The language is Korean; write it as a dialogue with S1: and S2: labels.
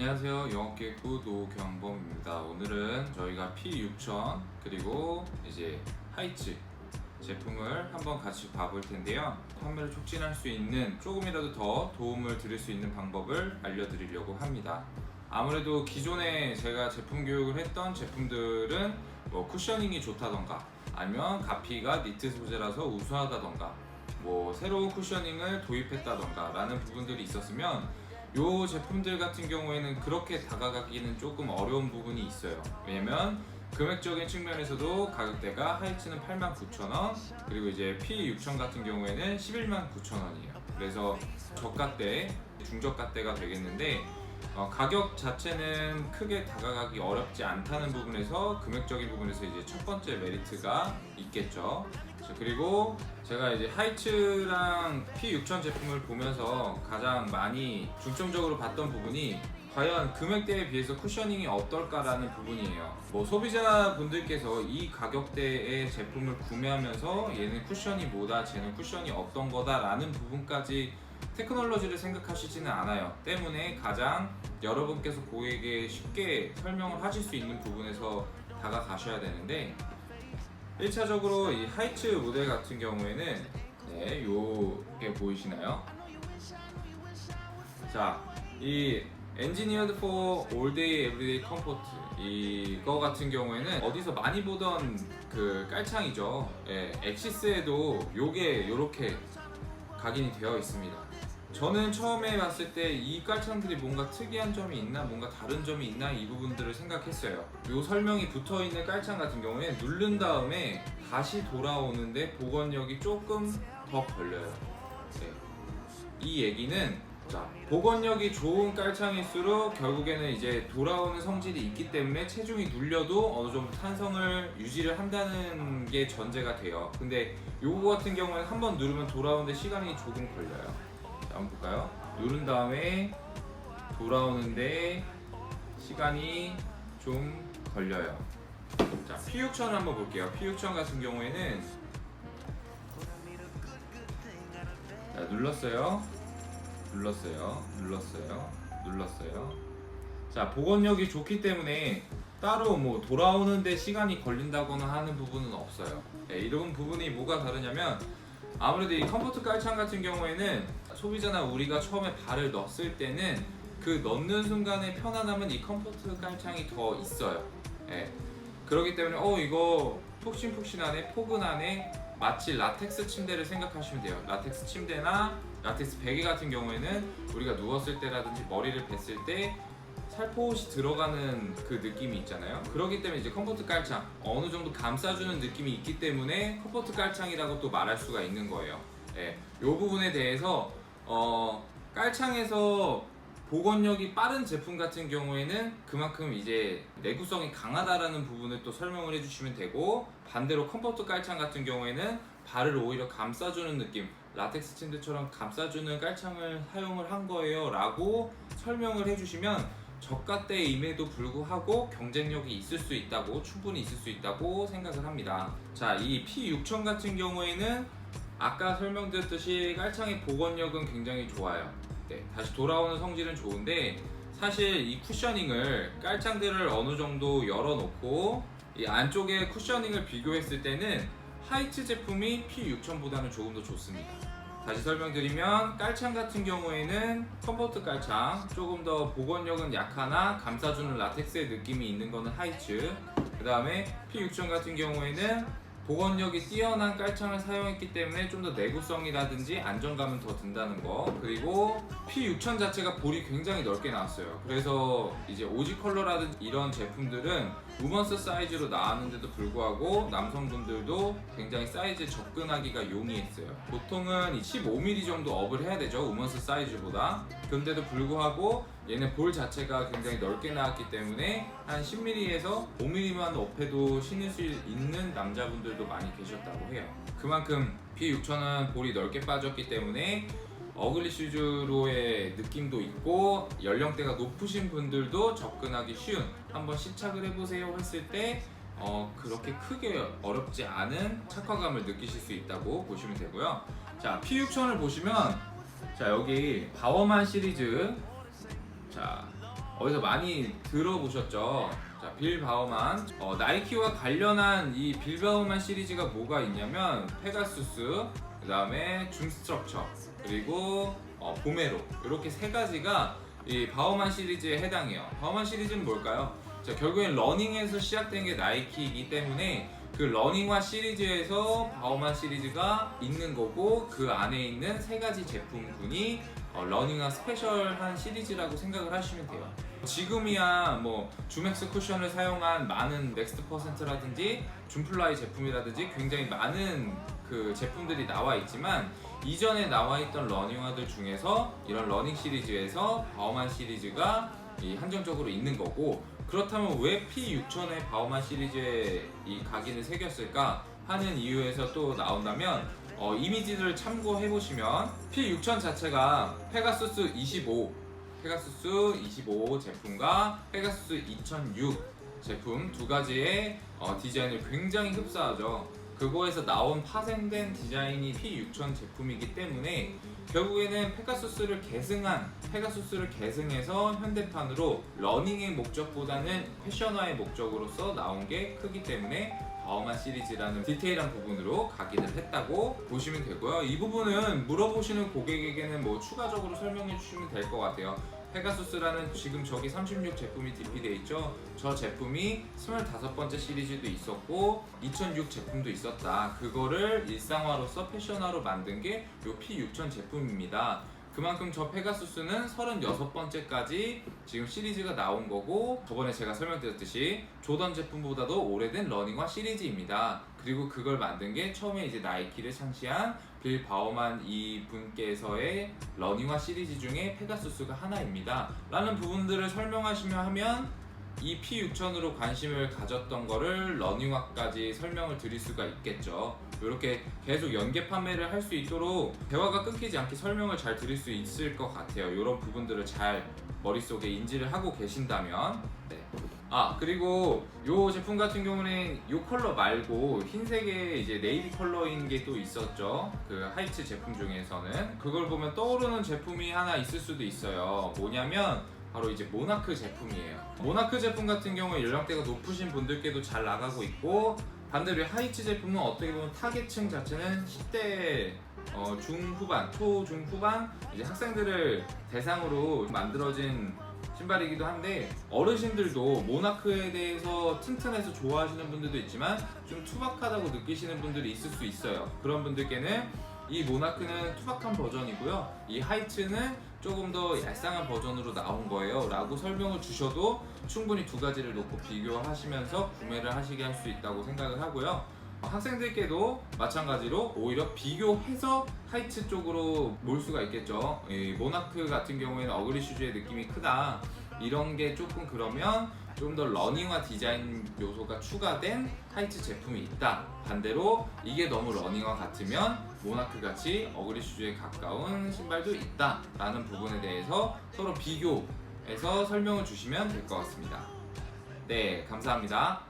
S1: 안녕하세요. 영업기획부 노경범입니다. 오늘은 저희가 P6000 그리고 이제 하이츠 제품을 한번 같이 봐볼 텐데요. 판매를 촉진할 수 있는 조금이라도 더 도움을 드릴 수 있는 방법을 알려드리려고 합니다. 아무래도 기존에 제가 제품 교육을 했던 제품들은 뭐 쿠셔닝이 좋다던가 아니면 가피가 니트 소재라서 우수하다던가 뭐 새로운 쿠셔닝을 도입했다던가 라는 부분들이 있었으면 요 제품들 같은 경우에는 그렇게 다가가기는 조금 어려운 부분이 있어요. 왜냐면 금액적인 측면에서도 가격대가 하이츠는 89,000원 그리고 이제 P6000 같은 경우에는 119,000원이에요. 그래서 저가대, 중저가대가 되겠는데 어, 가격 자체는 크게 다가가기 어렵지 않다는 부분에서 금액적인 부분에서 이제 첫 번째 메리트가 있겠죠. 자, 그리고 제가 이제 하이츠랑 P6000 제품을 보면서 가장 많이 중점적으로 봤던 부분이 과연 금액대에 비해서 쿠셔닝이 어떨까라는 부분이에요. 뭐 소비자분들께서 이 가격대의 제품을 구매하면서 얘는 쿠션이 뭐다, 쟤는 쿠션이 어떤 거다라는 부분까지 테크놀로지를 생각하시지는 않아요. 때문에 가장 여러분께서 고객에게 쉽게 설명을 하실 수 있는 부분에서 다가가셔야 되는데 1차적으로 이 하이츠 모델 같은 경우에는 네, 요게 보이시나요? 자, 이 for All Day Everyday Comfort 이거 같은 경우에는 어디서 많이 보던 그 깔창이죠. 예, 엑시스에도 요게 요렇게 각인이 되어 있습니다. 저는 처음에 봤을 때 이 깔창들이 뭔가 특이한 점이 있나 뭔가 다른 점이 있나 이 부분들을 생각했어요. 요 설명이 붙어 있는 깔창 같은 경우에 누른 다음에 다시 돌아오는데 복원력이 조금 더 걸려요. 네. 이 얘기는 자, 복원력이 좋은 깔창일수록 결국에는 이제 돌아오는 성질이 있기 때문에 체중이 눌려도 어느 정도 탄성을 유지를 한다는 게 전제가 돼요. 근데 요거 같은 경우에는 한 번 누르면 돌아오는데 시간이 조금 걸려요. 자, 한번 볼까요? 누른 다음에 돌아오는데 시간이 좀 걸려요. 자, P6000 한번 볼게요. P6000 같은 경우에는 자, 눌렀어요. 눌렀어요. 눌렀어요. 눌렀어요. 자, 복원력이 좋기 때문에 따로 뭐 돌아오는데 시간이 걸린다거나 하는 부분은 없어요. 네, 이런 부분이 뭐가 다르냐면 아무래도 이 컴포트 깔창 같은 경우에는 소비자나 우리가 처음에 발을 넣었을 때는 그 넣는 순간의 편안함은 이 컴포트 깔창이 더 있어요. 예. 그렇기 때문에 어 이거 푹신푹신하네 포근하네 마치 라텍스 침대를 생각하시면 돼요. 라텍스 침대나 라텍스 베개 같은 경우에는 우리가 누웠을 때라든지 머리를 뱉을 때 살포시 들어가는 그 느낌이 있잖아요. 그렇기 때문에 이제 컴포트 깔창 어느 정도 감싸주는 느낌이 있기 때문에 컴포트 깔창이라고 또 말할 수가 있는 거예요. 예, 이 부분에 대해서 어, 깔창에서 복원력이 빠른 제품 같은 경우에는 그만큼 이제 내구성이 강하다라는 부분을 또 설명을 해주시면 되고 반대로 컴포트 깔창 같은 경우에는 발을 오히려 감싸주는 느낌 라텍스 침대처럼 감싸주는 깔창을 사용을 한 거예요 라고 설명을 해주시면 저가대임에도 불구하고 경쟁력이 있을 수 있다고 충분히 있을 수 있다고 생각을 합니다. 자 이 P6000 같은 경우에는 아까 설명드렸듯이 깔창의 복원력은 굉장히 좋아요 네, 다시 돌아오는 성질은 좋은데 사실 이 쿠셔닝을 깔창들을 어느 정도 열어놓고 이 안쪽에 쿠셔닝을 비교했을 때는 하이츠 제품이 P6000보다는 조금 더 좋습니다. 다시 설명드리면 깔창 같은 경우에는 컴포트 깔창 조금 더 복원력은 약하나 감싸주는 라텍스의 느낌이 있는 거는 하이츠 그 다음에 P6000 같은 경우에는 복원력이 뛰어난 깔창을 사용했기 때문에 좀 더 내구성이라든지 안정감은 더 든다는 거. 그리고 P6000 자체가 볼이 굉장히 넓게 나왔어요. 그래서 이제 오지 컬러라든지 이런 제품들은 우먼스 사이즈로 나왔는데도 불구하고 남성분들도 굉장히 사이즈에 접근하기가 용이했어요. 보통은 이 15mm 정도 업을 해야 되죠 우먼스 사이즈보다. 그런데도 불구하고 얘는 볼 자체가 굉장히 넓게 나왔기 때문에 한 10mm에서 5mm만 업해도 신을 수 있는 남자분들도 많이 계셨다고 해요. 그만큼 P6000은 볼이 넓게 빠졌기 때문에 어글리 슈즈로의 느낌도 있고 연령대가 높으신 분들도 접근하기 쉬운 한번 시착을 해보세요 했을 때 어, 그렇게 크게 어렵지 않은 착화감을 느끼실 수 있다고 보시면 되고요. 자, P6000을 보시면 자 여기 바워만 시리즈 자 어디서 많이 들어보셨죠? 자, 빌 바우만. 어, 나이키와 관련한 이 빌 바우만 시리즈가 뭐가 있냐면 페가수스, 그 다음에 줌 스트럭처, 그리고 어, 보메로 이렇게 세 가지가 이 바우만 시리즈에 해당해요. 바우만 시리즈는 뭘까요? 자, 결국엔 러닝에서 시작된 게 나이키이기 때문에 그 러닝화 시리즈에서 바우만 시리즈가 있는 거고 그 안에 있는 세 가지 제품군이 어, 러닝화 스페셜한 시리즈라고 생각을 하시면 돼요. 지금이야 뭐 주맥스 쿠션을 사용한 많은 넥스트 퍼센트라든지 줌플라이 제품이라든지 굉장히 많은 그 제품들이 나와 있지만 이전에 나와 있던 러닝화들 중에서 이런 러닝 시리즈에서 바우만 시리즈가 이 한정적으로 있는 거고 그렇다면 왜 P6000의 바우만 시리즈에 이 각인을 새겼을까 하는 이유에서 또 나온다면 어, 이미지를 참고해 보시면 P6000 자체가 페가수스 25, 페가수스 25 제품과 페가수스 2006 제품 두 가지의 어, 디자인을 굉장히 흡사하죠. 그거에서 나온 파생된 디자인이 P6000 제품이기 때문에 결국에는 페가수스를 계승한 페가수스를 계승해서 현대판으로 러닝의 목적보다는 패션화의 목적으로서 나온 게 크기 때문에 바우만 시리즈라는 디테일한 부분으로 각인을 했다고 보시면 되고요. 이 부분은 물어보시는 고객에게는 뭐 추가적으로 설명해 주시면 될 것 같아요. 페가수스라는 지금 저기 36 제품이 DP되어 있죠. 저 제품이 25번째 시리즈도 있었고 2006 제품도 있었다. 그거를 일상화로서 패션화로 만든 게 요 P6000 제품입니다. 그만큼 저 페가수스는 36번째까지 지금 시리즈가 나온 거고 저번에 제가 설명드렸듯이 조던 제품보다도 오래된 러닝화 시리즈입니다. 그리고 그걸 만든 게 처음에 이제 나이키를 창시한 빌 바우만 이 분께서의 러닝화 시리즈 중에 페가수스가 하나입니다. 라는 부분들을 설명하시며 하면 이 P6000으로 관심을 가졌던 거를 러닝화까지 설명을 드릴 수가 있겠죠. 이렇게 계속 연계 판매를 할 수 있도록 대화가 끊기지 않게 설명을 잘 드릴 수 있을 것 같아요. 이런 부분들을 잘 머릿속에 인지를 하고 계신다면. 네. 아 그리고 이 제품 같은 경우는 이 컬러 말고 흰색의 이제 네이비 컬러인 게 또 있었죠. 그 하이츠 제품 중에서는 그걸 보면 떠오르는 제품이 하나 있을 수도 있어요. 뭐냐면 바로 이제 모나크 제품이에요. 모나크 제품 같은 경우에 연령대가 높으신 분들께도 잘 나가고 있고 반대로 하이츠 제품은 어떻게 보면 타겟층 자체는 10대 어, 중후반, 초중후반 이제 학생들을 대상으로 만들어진 신발이기도 한데 어르신들도 모나크에 대해서 튼튼해서 좋아하시는 분들도 있지만 좀 투박하다고 느끼시는 분들이 있을 수 있어요. 그런 분들께는 이 모나크는 투박한 버전이고요. 이 하이츠는 조금 더 얄쌍한 버전으로 나온 거예요. 라고 설명을 주셔도 충분히 두 가지를 놓고 비교하시면서 구매를 하시게 할 수 있다고 생각을 하고요. 학생들께도 마찬가지로 오히려 비교해서 하이츠 쪽으로 몰 수가 있겠죠. 이 모나크 같은 경우에는 어그리 슈즈의 느낌이 크다. 이런 게 조금 그러면 좀 더 러닝화 디자인 요소가 추가된 하이츠 제품이 있다. 반대로 이게 너무 러닝화 같으면 모나크 같이 어그리 슈즈에 가까운 신발도 있다. 라는 부분에 대해서 서로 비교해서 설명을 주시면 될 것 같습니다. 네, 감사합니다.